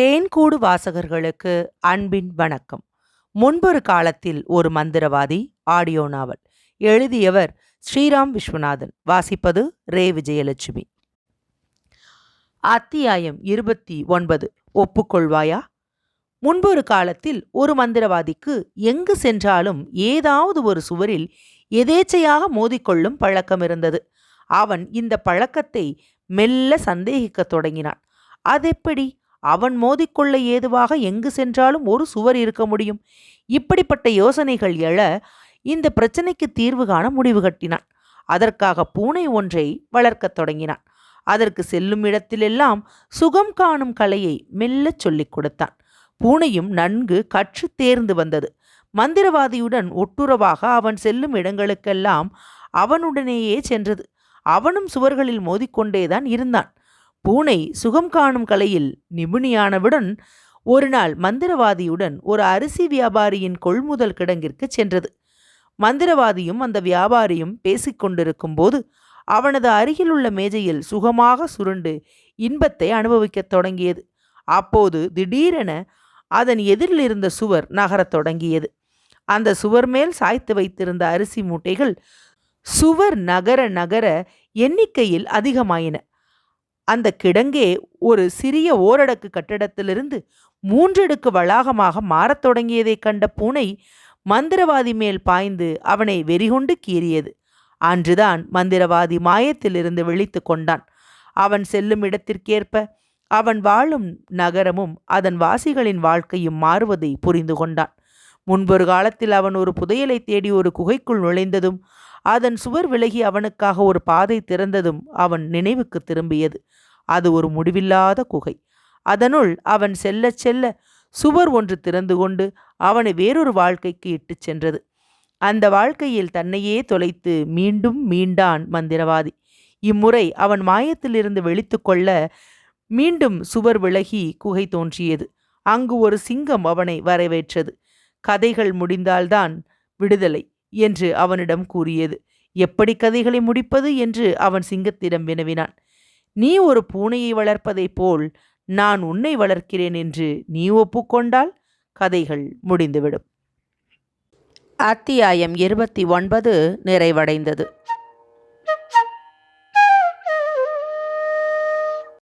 தேன்கூடு வாசகர்களுக்கு அன்பின் வணக்கம். முன்பொரு காலத்தில் ஒரு மந்திரவாதி ஆடியோ நாவல் எழுதியவர் ஸ்ரீராம் விஸ்வநாதன். வாசிப்பது ரே. விஜயலட்சுமி. அத்தியாயம் இருபத்தி ஒன்பது. ஒப்புக்கொள்வாயா? முன்பொரு காலத்தில் ஒரு மந்திரவாதிக்கு எங்கு சென்றாலும் ஏதாவது ஒரு சுவரில் எதேச்சையாக மோதிக்கொள்ளும் பழக்கம் இருந்தது. அவன் இந்த பழக்கத்தை மெல்ல சந்தேகிக்கத் தொடங்கினான். அதெப்படி? அவன் மோதிக்கொள்ள ஏதுவாக எங்கு சென்றாலும் ஒரு சுவர் இருக்க முடியும். இப்படிப்பட்ட யோசனைகள் எழ இந்த பிரச்சனைக்கு தீர்வு காண முடிவு கட்டினான். அதற்காக பூனை ஒன்றை வளர்க்கத் தொடங்கினான். அதற்கு செல்லும் இடத்திலெல்லாம் சுகம் காணும் கலையை மெல்லச் சொல்லிக் கொடுத்தான். பூனையும் நன்கு கற்று தேர்ந்து வந்தது. மந்திரவாதியுடன் ஒட்டுறவாக அவன் செல்லும் இடங்களுக்கெல்லாம் அவனுடனேயே சென்றது. அவனும் சுவர்களில் மோதிக்கொண்டேதான் இருந்தான். பூனை சுகம் காணும் கலையில் நிபுணியானவுடன் ஒரு நாள் மந்திரவாதியுடன் ஒரு அரிசி வியாபாரியின் கொள்முதல் கிடங்கிற்கு சென்றது. மந்திரவாதியும் அந்த வியாபாரியும் பேசிக்கொண்டிருக்கும் போது அவனது அருகிலுள்ள மேஜையில் சுகமாக சுருண்டு இன்பத்தை அனுபவிக்கத் தொடங்கியது. அப்போது திடீரென அதன் எதிரில் இருந்த சுவர் நகரத் தொடங்கியது. அந்த சுவர் மேல் சாய்த்து வைத்திருந்த அரிசி மூட்டைகள் சுவர் நகர நகர எண்ணிக்கையில் அதிகமாயின. அந்த கிடங்கே ஒரு சிறிய ஓரடக்கு கட்டிடத்திலிருந்து மூன்றடுக்கு வளாகமாக மாறத் தொடங்கியதைக் கண்ட பூனை மந்திரவாதி மேல் பாய்ந்து அவனை வெறிகொண்டு கீறியது. அன்றுதான் மந்திரவாதி மாயத்திலிருந்து விழித்து கொண்டான். அவன் செல்லும் இடத்திற்கேற்ப அவன் வாழும் நகரமும் அதன் வாசிகளின் வாழ்க்கையும் மாறுவதை புரிந்து கொண்டான். முன்பொரு காலத்தில் அவன் ஒரு புதையலை தேடி ஒரு குகைக்குள் நுழைந்ததும் அதன் சுவர் விலகி அவனுக்காக ஒரு பாதை திறந்ததும் அவன் நினைவுக்கு திரும்பியது. அது ஒரு முடிவில்லாத குகை. அதனுள் அவன் செல்ல செல்ல சுவர் ஒன்று திறந்து கொண்டு அவனை வேறொரு வாழ்க்கைக்கு இட்டுச் சென்றது. அந்த வாழ்க்கையில் தன்னையே தொலைத்து மீண்டும் மீண்டான் மந்திரவாதி. இம்முறை அவன் மாயத்திலிருந்து வெளித்து கொள்ள மீண்டும் சுவர் விலகி குகை தோன்றியது. அங்கு ஒரு சிங்கம் அவனை வரவேற்றது. கதைகள் முடிந்தால்தான் விடுதலை. என்று அவனிடம் கூறியது. எப்படி கதைகளை முடிப்பது? என்று அவன் சிங்கத்திடம் வினவினான். நீ ஒரு பூனையை வளர்ப்பதைப் போல் நான் உன்னை வளர்க்கிறேன் என்று நீ ஒப்புக்கொண்டால் கதைகள் முடிந்துவிடும். அத்தியாயம் இருபத்தி ஒன்பது நிறைவடைந்தது.